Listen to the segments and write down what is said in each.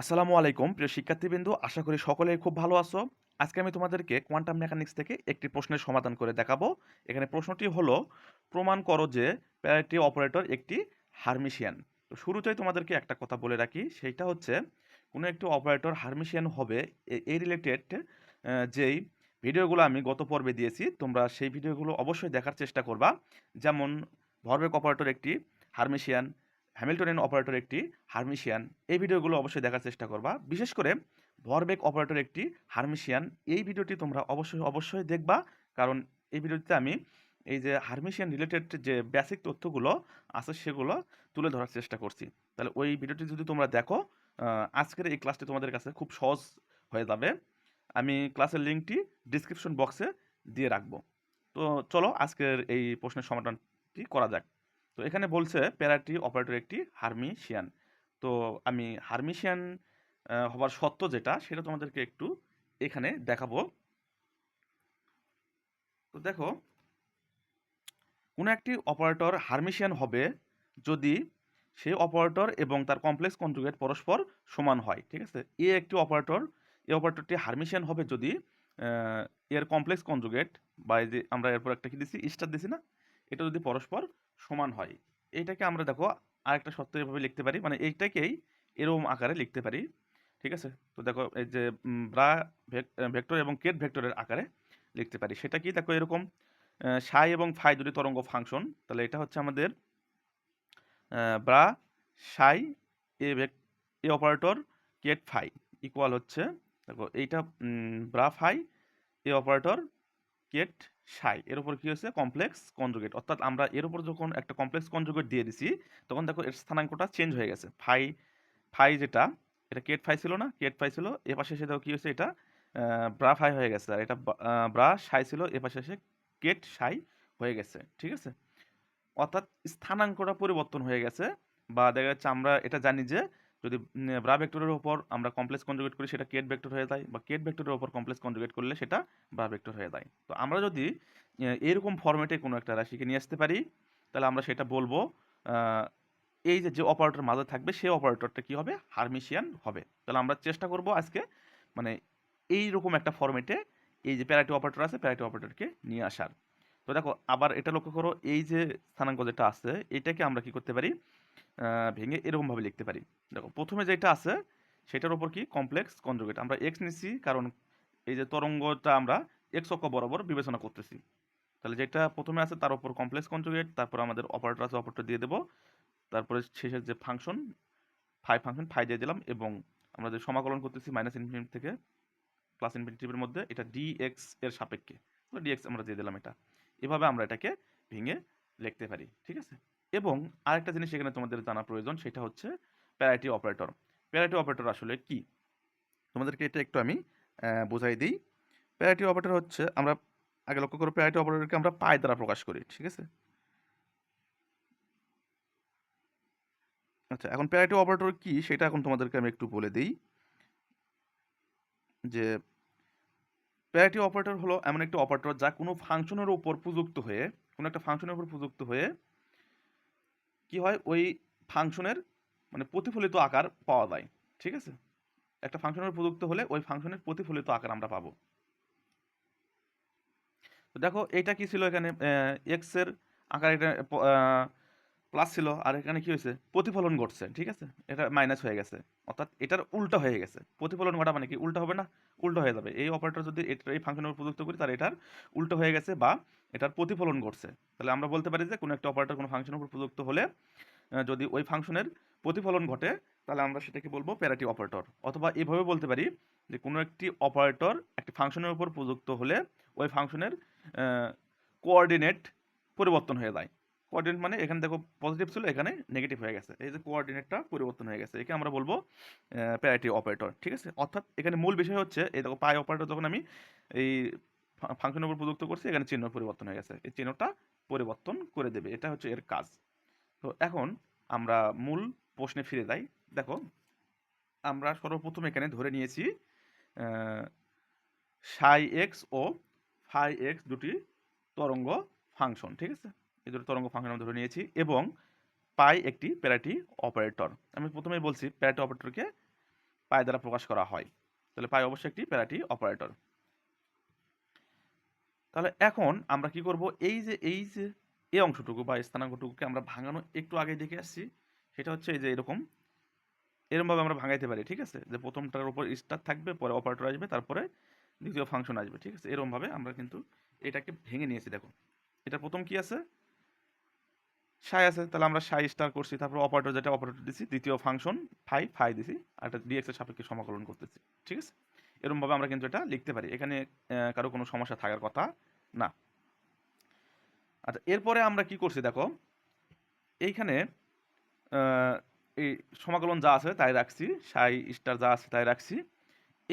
আসসালামু আলাইকুম, প্রিয় শিক্ষার্থীবৃন্দু। আশা করি সকলেই খুব ভালো আছো। আজকে আমি তোমাদেরকে কোয়ান্টাম মেকানিক্স থেকে একটি প্রশ্নের সমাধান করে দেখাবো। এখানে প্রশ্নটি হলো, প্রমাণ করো যে প্যারিটি অপারেটর একটি হারমিশিয়ান। তো শুরুতেই তোমাদেরকে একটা কথা বলে রাখি, সেইটা হচ্ছে, কোনো একটি অপারেটর হারমিশিয়ান হবে এই রিলেটেড যেই ভিডিওগুলো আমি গত পর্বে দিয়েছি, তোমরা সেই ভিডিওগুলো অবশ্যই দেখার চেষ্টা করবা। যেমন, ভরবেগ অপারেটর একটি হারমিশিয়ান হ্যামিল্টনিয়ান অপারেটর একটি হারমিশিয়ান। এই ভিডিওগুলো অবশ্যই দেখার চেষ্টা করবা। বিশেষ করে ভরবেগ অপারেটর একটি হারমিশিয়ান। এই ভিডিওটি তোমরা অবশ্যই অবশ্যই দেখবা। কারণ এই ভিডিওটিতে আমি এই যে হারমিশিয়ান রিলেটেড যে বেসিক তথ্যগুলো আছে সেগুলো তুলে ধরার চেষ্টা করছি। তাহলে ওই ভিডিওটি যদি তোমরা দেখো আজকের এই ক্লাসটি তোমাদের কাছে খুব সহজ হয়ে যাবে। আমি ক্লাসের লিঙ্কটি ডিসক্রিপশন বক্সে দিয়ে রাখব। তো চলো আজকের এই প্রশ্নের সমাধানটি করা যাক। তো এখানে বলছে প্যারাটি অপারেটর একটি হারমিশিয়ান। তো আমি হারমিশিয়ান হবার সত্য যেটা সেটা তোমাদেরকে একটু এখানে দেখাবো। তো দেখো, কোনো একটি অপারেটর হারমিশিয়ান হবে যদি সেই অপারেটর এবং তার কমপ্লেক্স কনজুগেট পরস্পর সমান হয়, ঠিক আছে? এ একটি অপারেটর এই অপারেটরটি হারমিশিয়ান হবে যদি এর কমপ্লেক্স কনজুগেট, বা যে আমরা এরপর একটা কি দিছি? স্টার দিছি না? এটা যদি পরস্পর সমান হয় এইটাকে আমরা দেখো আরেকটা সত্য এভাবে লিখতে পারি মানে এইটাকেই এরকম আকারে লিখতে পারি, ঠিক আছে? তো দেখো এই যে ব্রা ভেক্টর এবং কেট ভেক্টরের আকারে লিখতে পারি। সেটা কি দেখো এরকম সাই এবং ফাই দুটি তরঙ্গ ফাংশন, তাহলে এটা হচ্ছে আমাদের bra psi, A A operator, ket phi equal হচ্ছে, দেখো এইটা bra phi, A operator ket psi এর উপর কি হচ্ছে কমপ্লেক্স কনজুগেট অর্থাৎ আমরা এর উপর যখন একটা কমপ্লেক্স কনজুগেট দিয়ে দিছি, তখন দেখো এর স্থানাঙ্কটা চেঞ্জ হয়ে গেছে। ফাই ফাই যেটা, এটা কেট ফাই ছিল না? কেট ফাই ছিল, এ পাশে এসে দেখো কি হচ্ছে এটা? ব্রা ফাই হয়ে গেছে। আর এটা ব্রা সাই ছিল, এ পাশে এসে কেট সাই হয়ে গেছে। ঠিক আছে? অর্থাৎ স্থানাঙ্কটা পরিবর্তন হয়ে গেছে। বা দেখা যাচ্ছে আমরা এটা জানি যে যদি ব্রা ভেক্টরের উপর আমরা কমপ্লেক্স কনজুগেট করি, সেটা কেট ভেক্টর হয়ে যায়, বা কেট ভেক্টরের উপর কমপ্লেক্স কনজুগেট করলে সেটা ব্রা ভেক্টর হয়ে যায়। তো আমরা যদি এরকম ফরম্যাটে কোনো একটা রাশিকে নিয়ে আসতে পারি, তাহলে আমরা সেটা বলব এই যে যে অপারেটর মাঝে থাকবে, সেই অপারেটরটা কি হবে? হারমিশিয়ান হবে। তাহলে আমরা চেষ্টা করব আজকে মানে এই রকম একটা ফরম্যাটে এই যে প্যারাটি অপারেটর আছে প্যারাটি অপারেটরকে নিয়ে আসার। তো দেখো, আবার এটা লক্ষ্য করো, এই যে স্থানাঙ্ক যেটা আছে, এটাকে আমরা কি করতে পারি? ভেঙে এরকমভাবে লিখতে পারি। দেখো, প্রথমে যেটা আছে, সেটার উপর কি? কমপ্লেক্স কনজুগেট আমরা এক্স নিচ্ছি কারণ এই যে তরঙ্গটা আমরা এক্স অক্ষ বরাবর বিবেচনা করতেছি। তাহলে যেটা প্রথমে আছে, তার উপর কমপ্লেক্স কনজুগেট তারপর আমাদের অপারেটর আছে অপারেটর দিয়ে দেবো। তারপরে শেষের যে ফাংশন ফাই ফাংশন ফাই দিয়ে দিলাম, এবং আমরা যে সমাকলন করতেছি মাইনাস ইনফিনিটি থেকে প্লাস ইনফিনিটিভের মধ্যে, এটা ডিএক্স এর সাপেক্ষে। তো ডিএক্স আমরা দিয়ে দিলাম এটা। এভাবে আমরা এটাকে ভেঙে লিখতে পারি, ঠিক আছে? এবং আরেকটা জিনিস এখানে তোমাদের জানা প্রয়োজন, সেটা হচ্ছে প্যারাইটি অপারেটর। প্যারাইটি অপারেটর আসলে কি? তোমাদেরকে এটা একটু আমি বোঝাই দিই। প্যারাইটি অপারেটর হচ্ছে, আমরা আগে লক্ষ্য করো প্যারাইটি অপারেটরকে আমরা পাই দ্বারা প্রকাশ করি, ঠিক আছে? আচ্ছা এখন প্যারাইটি অপারেটর কি? সেটা এখন তোমাদেরকে আমি একটু বলে দিই। যে প্যারাইটি অপারেটর হলো এমন একটি অপারেটর যা কোনো ফাংশনের উপর প্রযুক্ত হয়ে, কোনো একটা ফাংশনের উপর প্রযুক্ত হয়ে কি হয়? ওই ফাংশনের মানে প্রতিফলিত আকার পাওয়া যায়। ঠিক আছে? একটা ফাংশনের প্রযুক্ত হলে ওই ফাংশনের প্রতিফলিত আকার আমরা পাবো। তো দেখো এটা কি ছিল এখানে? এক্সের আকার এটা প্লাস ছিল, আর এখানে কি হয়েছে? প্রতিফলন ঘটছে, ঠিক আছে? এটা মাইনাস হয়ে গেছে। অর্থাৎ এটার উল্টা হয়ে গেছে। প্রতিফলন ঘটা মানে কি? উল্টা হবে না? উল্টা হয়ে যাবে। এই অপারেটর যদি এটা এই ফাংশনের প্রযুক্ত করি, তাহলে এটার উল্টো হয়ে গেছে বা এটার প্রতিফলন ঘটছে। তাহলে আমরা বলতে পারি যে, কোনো একটা অপারেটর কোনো ফাংশনের উপর প্রযুক্ত হলে যদি ওই ফাংশনের প্রতিফলন ঘটে, তাহলে আমরা সেটাকে বলব প্যারাটি অপারেটর অথবা এভাবে বলতে পারি যে, কোনো একটি অপারেটর একটি ফাংশনের উপর প্রযুক্ত হলে, ওই ফাংশনের কোঅর্ডিনেট পরিবর্তন হয়ে যায়। কোঅর্ডিনেট মানে এখানে দেখো পজিটিভ ছিল, এখানে নেগেটিভ হয়ে গেছে। এই যে কোঅর্ডিনেটটা পরিবর্তন হয়ে গেছে। একে আমরা বলব প্যারাটি অপারেটর ঠিক আছে? অর্থাৎ এখানে মূল বিষয় হচ্ছে, এই দেখো পাই অপারেটর যখন আমি এই ফাংশনের উপর প্রযুক্ত করছি, এখানে চিহ্ন পরিবর্তন হয়ে গেছে। এই চিহ্নটা পরিবর্তন করে দেবে। এটা হচ্ছে এর কাজ। তো এখন আমরা মূল প্রশ্নে ফিরে যাই। দেখো, আমরা সর্বপ্রথম এখানে ধরে নিয়েছি সাই এক্স ও ফাই এক্স দুটি তরঙ্গ ফাংশন ঠিক আছে? এই দুটো তরঙ্গ ফাংশন আমরা ধরে নিয়েছি এবং পাই একটি প্যারাটি অপারেটর আমি প্রথমেই বলছি প্যারাটি অপারেটরকে পাই দ্বারা প্রকাশ করা হয়। তাহলে পাই অবশ্যই একটি প্যারাটি অপারেটর তাহলে এখন আমরা কি করব? এই যে এই যে এই অংশটুকু বা স্থানাঙ্কটুকুকে আমরা ভাঙানো একটু আগে দেখে আসছি। সেটা হচ্ছে এই যে, এরকম। এরকমভাবে আমরা ভাঙাইতে পারি, ঠিক আছে? যে প্রথমটার উপর স্টার থাকবে, পরে অপারেটর আসবে, তারপরে দ্বিতীয় ফাংশন আসবে, ঠিক আছে? এরকমভাবে আমরা কিন্তু এটাকে ভেঙে নিয়েছি, দেখো। এটা প্রথম কি আছে? সাই আছে, তাহলে আমরা সাই স্টার করছি, তারপর অপারেটর যেটা অপারেটর দিছি, দ্বিতীয় ফাংশন ফাই ফাই দিছি, আর ডিএক্স এর সাপেক্ষে সমাকলন করতেছি, ঠিক আছে? এরকমভাবে আমরা কিন্তু এটা লিখতে পারি, এখানে কারও কোনো সমস্যা থাকার কথা না। আচ্ছা এরপরে আমরা কি করছি দেখো, এইখানে এই সমাকলন যা আছে তাই রাখছি, সাই স্টার যা আছে তাই রাখছি,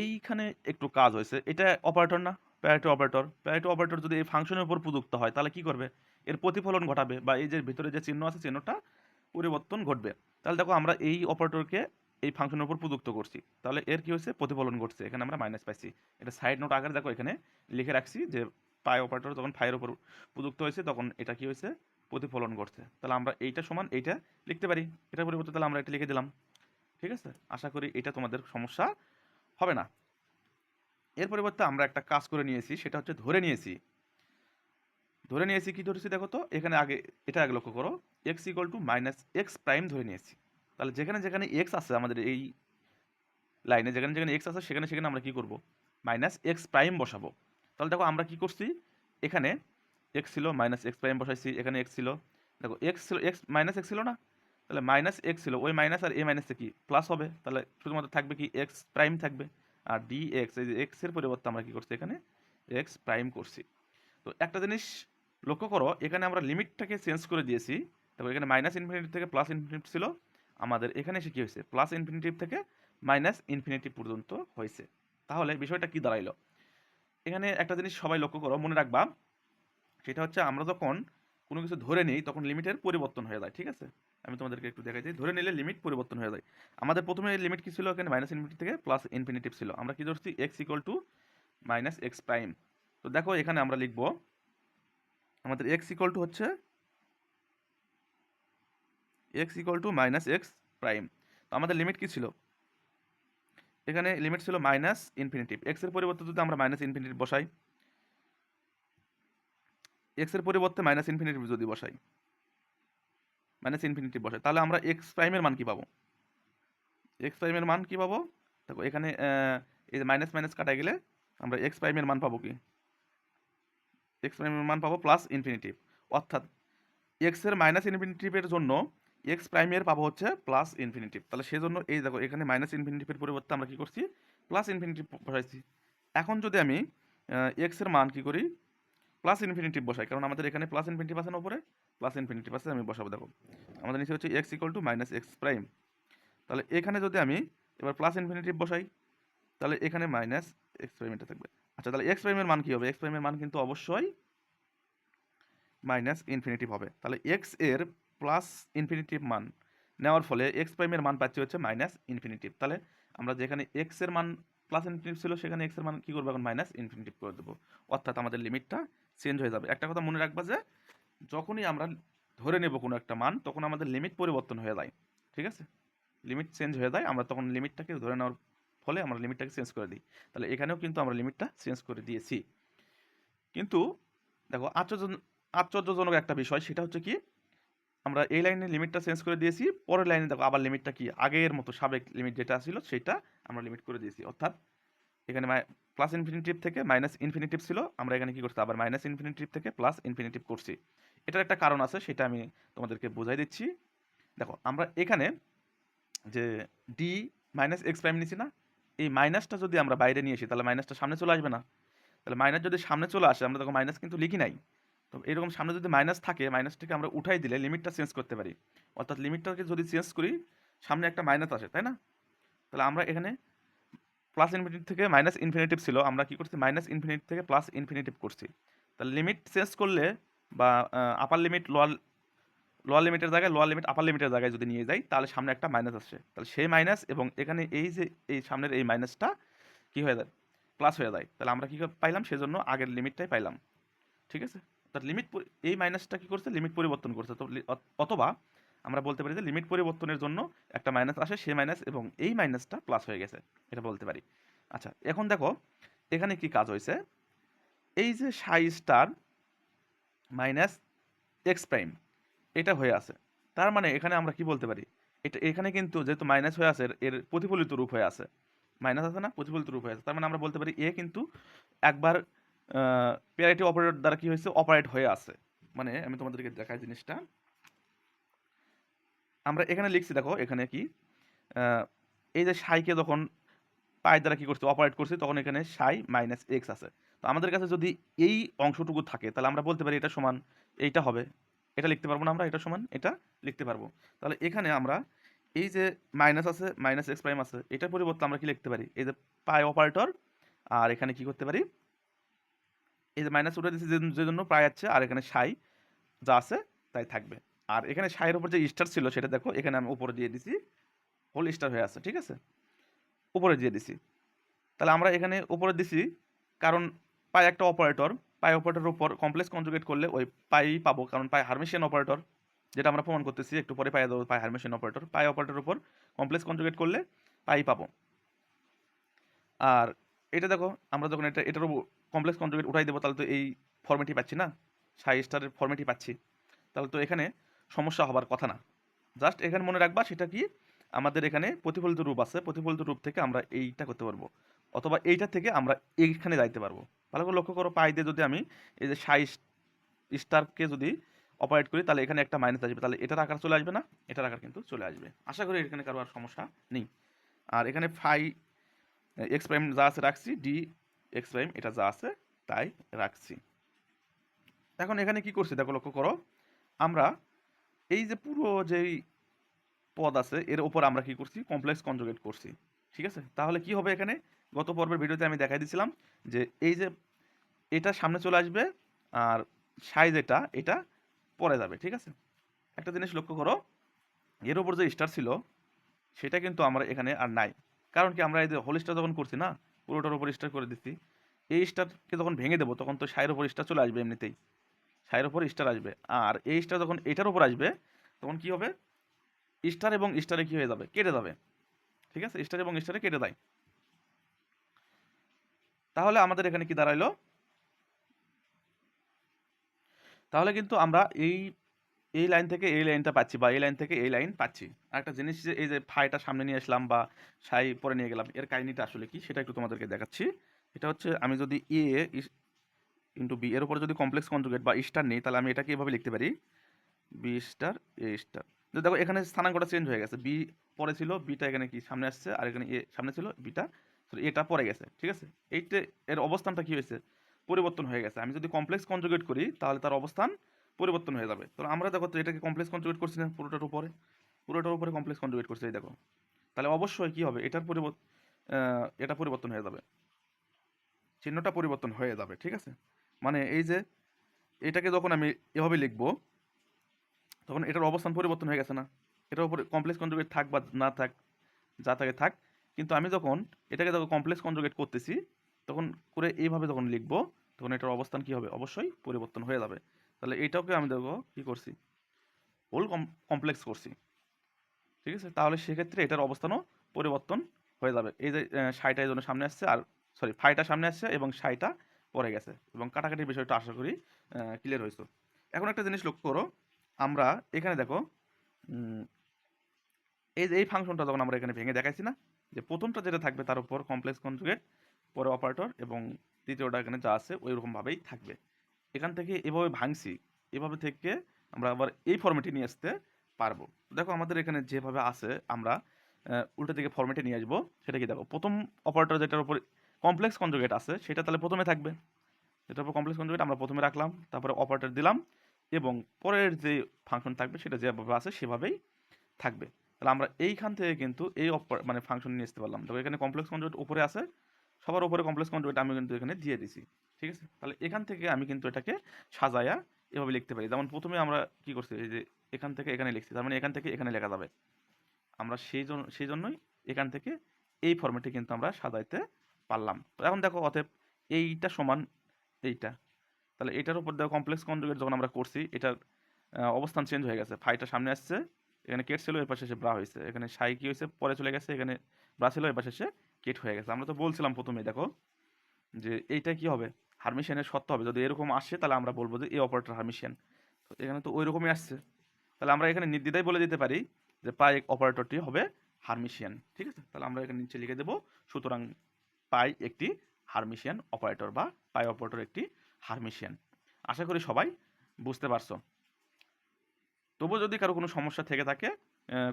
এইখানে একটু কাজ হয়েছে, এটা অপারেটর না? প্যারেটো অপারেটর প্যারেটো অপারেটর যদি এই ফাংশনের উপর প্রযুক্ত হয়, তাহলে কি করবে? এর প্রতিফলন ঘটাবে বা এই যে ভিতরে যে চিহ্ন আছে, চিহ্নটা পরিবর্তন ঘটবে। তাহলে দেখো আমরা এই অপারেটরকে এই ফাংশনের উপর প্রযুক্ত করছি। তাহলে এর কি হয়েছে? প্রতিফলন ঘটছে। এখানে আমরা মাইনাস পাইছি। এটা সাইড নোট আকারে দেখো এখানে লিখে রাখছি যে পাই অপারেটর যখন ফাইয়ের উপর প্রযুক্ত হয়েছে, তখন এটা কি হয়েছে? প্রতিফলন ঘটছে। তাহলে আমরা এইটা সমান এইটা লিখতে পারি। এটা পরিবর্তে তাহলে আমরা এটা লিখে দিলাম। ঠিক আছে? আশা করি এটা তোমাদের সমস্যা হবে না। এর পরিবর্তে আমরা একটা কাজ করে নিয়েছি, সেটা হচ্ছে ধরে নিয়েছি। ধরে নিয়েছি কি ধরেছি দেখো তো? এখানে আগে এটা আগে লক্ষ্য করো। X equal to minus x prime ধরে নিয়েছি। তাহলে যেখানে যেখানে এক্স আছে আমাদের এই লাইনে, যেখানে যেখানে এক্স আছে সেখানে সেখানে আমরা কি করব? মাইনাস এক্স প্রাইম বসাবো। তাহলে দেখো আমরা কি করছি? এখানে এক্স ছিল মাইনাস এক্স প্রাইম বসাইছি, এখানে এক্স ছিল। দেখো এক্স ছিল এক্স মাইনাস এক্স ছিল না? তাহলে মাইনাস এক্স ছিল। ওই মাইনাস আর এ মাইনাসে কি? প্লাস হবে। তাহলে শুধুমাত্র থাকবে কি? এক্স প্রাইম থাকবে। আর ডি এক্স এই যে এক্সের পরিবর্তে আমরা কি করছি এখানে? এক্স প্রাইম করছি। তো একটা জিনিস লক্ষ্য করো, এখানে আমরা লিমিটটাকে চেঞ্জ করে দিয়েছি। তারপর এখানে মাইনাস ইনফিনিটি থেকে প্লাস ইনফিনিটি ছিল। আমাদের এখানে এসে কী হয়েছে? প্লাস ইনফিনিটিভ থেকে মাইনাস ইনফিনিটি পর্যন্ত হয়েছে। তাহলে বিষয়টা কি দাঁড়াইলো? এখানে একটা জিনিস সবাই লক্ষ্য করো, মনে রাখবা। সেটা হচ্ছে আমরা যখন কোনো কিছু ধরে নিই, তখন লিমিটের পরিবর্তন হয়ে যায়, ঠিক আছে? আমি তোমাদেরকে একটু দেখাই ধরে নিলে লিমিট পরিবর্তন হয়ে যায়। আমাদের প্রথমে লিমিট কি ছিল এখানে? মাইনাস ইনফিনিটি থেকে প্লাস ইনফিনিটিভ ছিল। আমরা কি ধরছি? X equal to minus x prime তো দেখো, এখানে আমরা লিখব, আমাদের এক্স ইকুয়াল টু হচ্ছে x equal to minus x prime তো আমাদের লিমিট কি ছিল? এখানে লিমিট ছিল মাইনাস ইনফিনিটিভ এক্সের পরিবর্তে যদি আমরা মাইনাস ইনফিনিটিভ বসাই এক্সের পরিবর্তে মাইনাস ইনফিনিটিভ যদি বসাই মাইনাস ইনফিনিটিভ বসাই তাহলে আমরা এক্স প্রাইমের মান কি পাবো? এক্স প্রাইমের মান কি পাবো? দেখো, এখানে এই যে মাইনাস মাইনাস কাটা গেলে আমরা এক্স প্রাইমের মান পাবো কি? এক্স প্রাইমের মান পাবো প্লাস ইনফিনিটিভ অর্থাৎ এক্সের মাইনাস ইনফিনিটিভের জন্য এক্স প্রাইমের পাবো হচ্ছে প্লাস ইনফিনিটিভ তাহলে সেজন্য এই দেখো, এখানে মাইনাস ইনফিনিটিভের পরিবর্তে আমরা কি করছি? প্লাস ইনফিনিটিভ বসাইছি। এখন যদি আমি এক্সের মান কি করি? প্লাস ইনফিনিটিভ বসাই, কারণ আমাদের এখানে প্লাস ইনফিনিটিভ আছে না উপরে? প্লাস ইনফিনিটিভ আছে, আমি বসাবো, দেখো। আমাদের নিচে হচ্ছে x equal to minus x prime তাহলে এখানে যদি আমি এবার প্লাস ইনফিনিটিভ বসাই, তাহলে এখানে মাইনাস এক্স প্রাইমটা থাকবে। আচ্ছা তাহলে এক্স প্রাইমের মান কি হবে? এক্স প্রাইমের মান কিন্তু অবশ্যই মাইনাস ইনফিনিটিভ হবে। তাহলে এক্সের প্লাস ইনফিনিটিভ মান নেওয়ার ফলে এক্স প্রাইমের মান পাচ্ছি হচ্ছে মাইনাস ইনফিনিটিভ তাহলে আমরা যেখানে এক্সের মান প্লাস ইনফিনিটিভ ছিল, সেখানে এক্সের মান কী করব এখন? মাইনাস ইনফিনিটিভ করে দেবো। অর্থাৎ আমাদের লিমিটটা চেঞ্জ হয়ে যাবে। একটা কথা মনে রাখবা যে, যখনই আমরা ধরে নেব কোনো একটা মান, তখন আমাদের লিমিট পরিবর্তন হয়ে যায়। ঠিক আছে? লিমিট চেঞ্জ হয়ে যায়, আমরা তখন লিমিটটাকে ধরে নেওয়ার ফলে আমরা লিমিটটাকে চেঞ্জ করে দিই। তাহলে এখানেও কিন্তু আমরা লিমিটটা চেঞ্জ করে দিয়েছি। কিন্তু, দেখো, আশ্চর্য, আশ্চর্যজনক একটা বিষয়, সেটা হচ্ছে কি, আমরা এই লাইনে লিমিটটা চেঞ্জ করে দিয়েছি, পরের লাইনে দেখো আবার লিমিটটা কি, আগের মতো সাবেক লিমিট যেটা ছিল, সেটা আমরা লিমিট করে দিয়েছি। অর্থাৎ, এখানে প্লাস ইনফিনিটিভ থেকে মাইনাস ইনফিনিটিভ ছিল, আমরা এখানে কি করছি? আবার মাইনাস ইনফিনিটিভ থেকে প্লাস ইনফিনিটিভ করছি। এটার একটা কারণ আছে, সেটা আমি তোমাদেরকে বোঝাই দিচ্ছি। দেখো, আমরা এখানে যে ডি মাইনাস এক্স প্রাইম নিচ্ছি না, এই মাইনাসটা যদি আমরা বাইরে নিয়ে আসি, তাহলে মাইনাসটা সামনে চলে আসবে না। তাহলে মাইনাস যদি সামনে চলে আসে, আমরা দেখো মাইনাস কিন্তু লিখি নাই। তো এরকম সামনে যদি মাইনাস থাকে মাইনাসটাকে আমরা উঠাই দিলে লিমিটটা চেঞ্জ করতে পারি। অর্থাৎ লিমিটটাকে যদি চেঞ্জ করি, সামনে একটা মাইনাস আসে, তাই না? তাহলে আমরা এখানে প্লাস ইনফিনিটিভ থেকে মাইনাস ইনফিনিটিভ ছিল, আমরা কি করছি? মাইনাস ইনফিনিটিভ থেকে প্লাস ইনফিনিটিভ করছি। তাহলে লিমিট চেঞ্জ করলে বা আপার লিমিট লোয়ার লোয়ার লিমিটের জায়গায় লোয়ার লিমিট আপার লিমিটের জায়গায় যদি নিয়ে যাই, তাহলে সামনে একটা মাইনাস আসছে তাহলে সেই মাইনাস এবং এখানে এই যে, এই সামনের এই মাইনাসটা কি হয়ে যায়? প্লাস হয়ে যায়। তাহলে আমরা কী পাইলাম? সেজন্য আগের লিমিটটাই পাইলাম। ঠিক আছে? তার লিমিট এই মাইনাসটা কী করছে? লিমিট পরিবর্তন করছে। তো অথবা আমরা বলতে পারি যে লিমিট পরিবর্তনের জন্য একটা মাইনাস আসে সে মাইনাস এবং এই মাইনাসটা প্লাস হয়ে গেছে, এটা বলতে পারি। আচ্ছা এখন দেখো, এখানে কি কাজ হয়েছে? এই যে সাই স্টার মাইনাস এক্স প্রাইম এটা হয়ে আছে। তার মানে এখানে আমরা কি বলতে পারি? এটা, এখানে কিন্তু যেহেতু মাইনাস হয়ে আছে, এর- প্রতিফলিত রূপ হয়ে আছে। মাইনাস আছে না, প্রতিফলিত রূপ হয়ে আছে। তার মানে আমরা বলতে পারি এ কিন্তু একবার পেয়ারিটি অপারেটর দ্বারা কি হয়েছে? অপারেট হয়ে আছে। মানে আমি তোমাদেরকে দেখাই জিনিসটা। আমরা এখানে লিখছি, দেখো, এখানে কি এই যে সাইকে যখন পাই দ্বারা কি করছে অপারেট করছে, তখন এখানে সাই মাইনাস এক্স আছে। তো আমাদের কাছে যদি এই অংশটুকু থাকে, তাহলে আমরা বলতে পারি এটা সমান, এইটা হবে। এটা লিখতে পারব না আমরা, এটা সমান, এটা লিখতে পারব। তাহলে এখানে আমরা এই যে মাইনাস আছে মাইনাস এক্স প্রাইম আছে, এটার পরিবর্তে আমরা কি লিখতে পারি? এই যে পাই অপারেটর আর এখানে কি করতে পারি? এই যে মাইনাস উঠে দিচ্ছি যে জন্য প্রায় আছে, আর এখানে সাই যা আছে, তাই থাকবে। আর এখানে সাইয়ের উপর যে স্টার ছিল সেটা দেখো, এখানে আমি উপরে দিয়ে দিছি হোল স্টার হয়ে আছে, ঠিক আছে? উপরে দিয়ে দিছি। তাহলে আমরা এখানে উপরে দিছি, কারণ পাই একটা অপারেটর পাই অপারেটরের উপর কমপ্লেক্স কনজুগেট করলে ওই পাই পাবো, কারণ পাই হারমেশিয়ান অপারেটর যেটা আমরা প্রমাণ করতেছি, একটু পরে পাই দেবো পাই হারমেশিয়ান অপারেটর পাই অপারেটরের উপর কমপ্লেক্স কনজুগেট করলে পাই পাবো। আর এটা দেখো, আমরা যখন এটা, এটার উপর কমপ্লেক্স কনজুগেট উঠাই দেবো, তাহলে তো এই ফর্মেটই পাচ্ছি না? সাই স্টারের ফর্মেটই পাচ্ছি। তাহলে তো এখানে সমস্যা হবার কথা না। জাস্ট এখানে মনে রাখবা সেটা কি, আমাদের এখানে প্রতিফলিত রূপ আছে। প্রতিফলিত রূপ থেকে আমরা এইটা করতে পারব। অথবা এইটা থেকে আমরা এইখানে যাইতে পারব। ভালো করে লক্ষ্য করো, পাই দিয়ে যদি আমি এই যে সাই স্টারকে যদি অপারেট করি, তাহলে এখানে একটা মাইনাস আসবে। তাহলে এটার আকার চলে আসবে না? এটার আকার কিন্তু চলে আসবে। আশা করি এখানে কারও আর সমস্যা নেই। আর এখানে ফাই এক্স প্রাইম যা আছে রাখছি ডি এক্স প্রাইম এটা যা আছে তাই রাখছি। এখন এখানে কি করছি? দেখো লক্ষ্য করো, আমরা এই যে পুরো যেই পদ আছে, এর উপর আমরা কি করছি? কমপ্লেক্স কনজুগেট করছি। ঠিক আছে? তাহলে কি হবে এখানে? গত পর্বের ভিডিওতে আমি দেখাই দিয়েছিলাম যে এই যে এটা সামনে চলে আসবে আর সাইজ এটা এটা পরে যাবে, ঠিক আছে? একটা জিনিস লক্ষ্য করো, এর উপর যে স্টার ছিল, সেটা কিন্তু আমরা এখানে আর নাই। কারণ কি আমরা এই যে হোল স্টার যখন করছি না, পুরোটার উপর স্টার করে দিচ্ছি, এই স্টারকে যখন ভেঙে দেবো, তখন তো সাইয়ের উপর স্টার চলে আসবে এমনিতেই। সাইয়ের উপর স্টার আসবে। আর এই স্টার যখন এটার উপর আসবে, তখন কি হবে? স্টার এবং স্টারে কি হয়ে যাবে? কেটে যাবে। ঠিক আছে? স্টার এবং স্টারে কেটে দেয়। তাহলে আমাদের এখানে কি দাঁড়াইলো? তাহলে কিন্তু আমরা এই এই লাইন থেকে এই লাইনটা পাচ্ছি বা এই লাইন থেকে এই লাইন পাচ্ছি। একটা জিনিস যে, এই যে ফাইটা সামনে নিয়ে আসলাম বা সাই পরে নিয়ে গেলাম, এর কাহিনিটা আসলে কি সেটা একটু তোমাদেরকে দেখাচ্ছি। এটা হচ্ছে আমি যদি এ ইন্টু বি এর উপরে যদি কমপ্লেক্স কনজুগেট বা স্টার নেই, তাহলে আমি এটাকে এভাবে লিখতে পারি। বি স্টার এ স্টার দেখো, এখানে স্থানাঙ্কটা চেঞ্জ হয়ে গেছে। বি পরে ছিল বিটা এখানে কি, সামনে আসছে, আর এখানে এ সামনে ছিল বিটা সরি এটা পরে গেছে, ঠিক আছে? এইটা, এর অবস্থানটা কি হয়েছে? পরিবর্তন হয়ে গেছে। আমি যদি কমপ্লেক্স কনজুগেট করি, তাহলে তার অবস্থান পরিবর্তন হয়ে যাবে। তো আমরা দেখো, তো এটাকে কমপ্লেক্স কনজুগেট করছি না, পুরোটার উপরে। পুরোটার উপরে কমপ্লেক্স কনজুগেট করছি, এই দেখো। তাহলে অবশ্যই কি হবে? এটার পরিবর্তন এটা পরিবর্তন হয়ে যাবে। চিহ্নটা পরিবর্তন হয়ে যাবে, ঠিক আছে? মানে এই যে এটাকে যখন আমি এভাবে লিখব, তখন এটার অবস্থান পরিবর্তন হয়ে গেছে না? এটার উপরে কমপ্লেক্স কনজুগেট থাক বা না থাক, যা থাকে থাক। কিন্তু আমি যখন এটাকে যখন কমপ্লেক্স কনজুগেট করতেছি, তখন করে এইভাবে যখন লিখব, তখন এটার অবস্থান কি হবে? অবশ্যই পরিবর্তন হয়ে যাবে। তাহলে এইটাকে আমি দেখো কি করছি? হোল কমপ্লেক্স করছি। ঠিক আছে? তাহলে সেক্ষেত্রে এটার অবস্থানও পরিবর্তন হয়ে যাবে। এই যে সাইটা এই জন্য সামনে আসছে আর সরি ফাইটা সামনে আসছে এবং সাইটা পরে গেছে এবং কাটাকাটির বিষয়টা আশা করি ক্লিয়ার হয়েছে। এখন একটা জিনিস লক্ষ্য করো, আমরা এখানে দেখো এই এই ফাংশনটা যখন আমরা এখানে ভেঙে দেখাইছি না, যে প্রথমটা যেটা থাকবে তার উপর কমপ্লেক্স কনজুগেট পরে অপারেটর এবং দ্বিতীয়টা এখানে যা আছে ওই রকমভাবেই থাকবে। এখান থেকে এভাবে ভাঙছি, এভাবে থেকে আমরা আবার এই ফর্মেটে নিয়ে আসতে পারব। দেখো আমাদের এখানে যেভাবে আছে, আমরা উল্টো দিকে ফর্মেটে নিয়ে আসব, সেটা কি দেখো, প্রথম অপারেটর যেটার উপর কমপ্লেক্স কনজুগেট আছে, সেটা তাহলে প্রথমে থাকবে। যেটার উপর কমপ্লেক্স কনজুগেট আমরা প্রথমে রাখলাম, তারপরে অপারেটর দিলাম, এবং পরের যে ফাংশন থাকবে সেটা যেভাবে আছে সেভাবেই থাকবে। তাহলে আমরা এইখান থেকে কিন্তু এই অপার মানে ফাংশন নিয়ে আসতে পারলাম। দেখো এখানে কমপ্লেক্স কনজুগেট উপরে আছে, সবার উপরে কমপ্লেক্স কনজুগেট আমি কিন্তু এখানে দিয়ে দিছি, ঠিক আছে? তাহলে এখান থেকে আমি কিন্তু এটাকে সাজায়া এভাবে লিখতে পারি। যেমন প্রথমে আমরা কি করছি, এই যে এখান থেকে এখানে লিখছি, তার মানে এখান থেকে এখানে লেখা যাবে। আমরা সেই জন্য সেই জন্যই এখান থেকে এই ফর্মেটে কিন্তু আমরা সাজাইতে পারলাম। তো এখন দেখো অতএব এইটা সমান এইটা। তাহলে এটার উপর দেখো কমপ্লেক্স কনজুগেট যখন আমরা করছি, এটার অবস্থান চেঞ্জ হয়ে গেছে। ফাইটা সামনে আসছে, এখানে কেট ছিল এর পাশে এসে ব্রা হয়েছে। এখানে সাই কি হয়েছে? পরে চলে গেছে, এখানে ব্রা ছিল এর পাশে এসে কেট হয়ে গেছে। আমরা তো বলছিলাম প্রথমে দেখো, যে এইটা কি হবে? হারমিশিয়ানের সত্য হবে। যদি এরকম আসে, তাহলে আমরা বলব যে এই অপারেটর হারমিশিয়ান তো এখানে তো ওই রকমই আসছে। তাহলে আমরা এখানে নির্দ্বিধায় বলে দিতে পারি যে পাই অপারেটরটি হবে হারমিশিয়ান ঠিক আছে? তাহলে আমরা এখানে নিচে লিখে দেবো, সুতরাং পাই একটি হারমিশিয়ান অপারেটর বা পাই অপারেটর একটি হারমিশিয়ান। আশা করি সবাই বুঝতে পারছ। তবু যদি কারও কোনো সমস্যা থেকে থাকে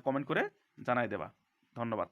কমেন্ট করে জানাই দেবা। ধন্যবাদ।